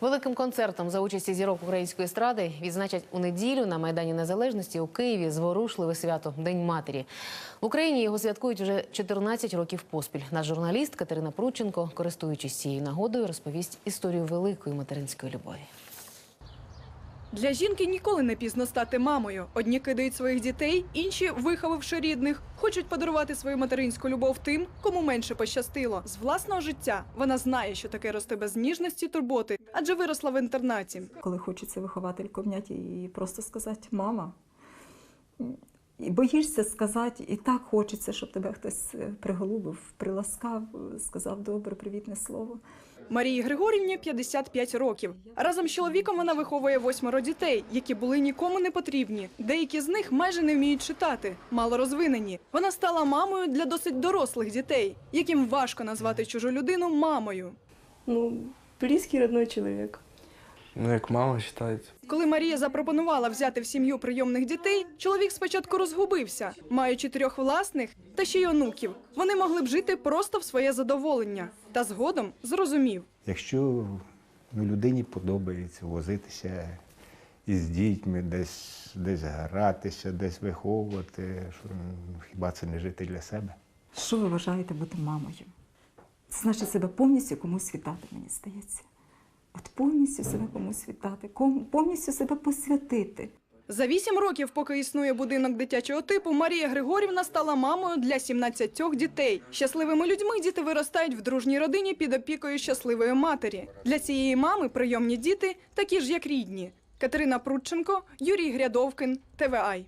Великим концертом за участі зірок української естради відзначать у неділю на Майдані Незалежності у Києві зворушливе свято День матері. В Україні його святкують вже 14 років поспіль. Наш журналіст Катерина Прученко, користуючись цією нагодою, розповість історію великої материнської любові. Для жінки ніколи не пізно стати мамою. Одні кидають своїх дітей, інші, виховавши рідних, хочуть подарувати свою материнську любов тим, кому менше пощастило. З власного життя вона знає, що таке рости без ніжності, турботи, адже виросла в інтернаті. коли хочеться виховательку вняти і просто сказати мама. І боїшся сказати, і так хочеться, щоб тебе хтось е, приголубив, приласкав, сказав добре, привітне слово. Марії Григорівні 55 років. Разом з чоловіком вона виховує восьмеро дітей, які були нікому не потрібні. Деякі з них майже не вміють читати, мало розвинені. Вона стала мамою для досить дорослих дітей, яким важко назвати чужу людину мамою. Ну, близкий родной человек. Ну, як мама вважається. Коли Марія запропонувала взяти в сім'ю прийомних дітей, чоловік спочатку розгубився, маючи трьох власних та ще й онуків. Вони могли б жити просто в своє задоволення. Та згодом зрозумів. Якщо ну, людині подобається возитися із дітьми, десь, десь гратися, десь виховувати, що, ну, хіба це не жити для себе? Що ви вважаєте бути мамою? Це значить себе повністю комусь віддати, мені здається. От повністю себе комусь віддати, повністю себе посвятити. За вісім років, поки існує будинок дитячого типу, Марія Григорівна стала мамою для 17 дітей. Щасливими людьми діти виростають в дружній родині під опікою щасливої матері. Для цієї мами прийомні діти такі ж, як рідні. Катерина Прудченко, Юрій Грядовкин, ТВАЙ.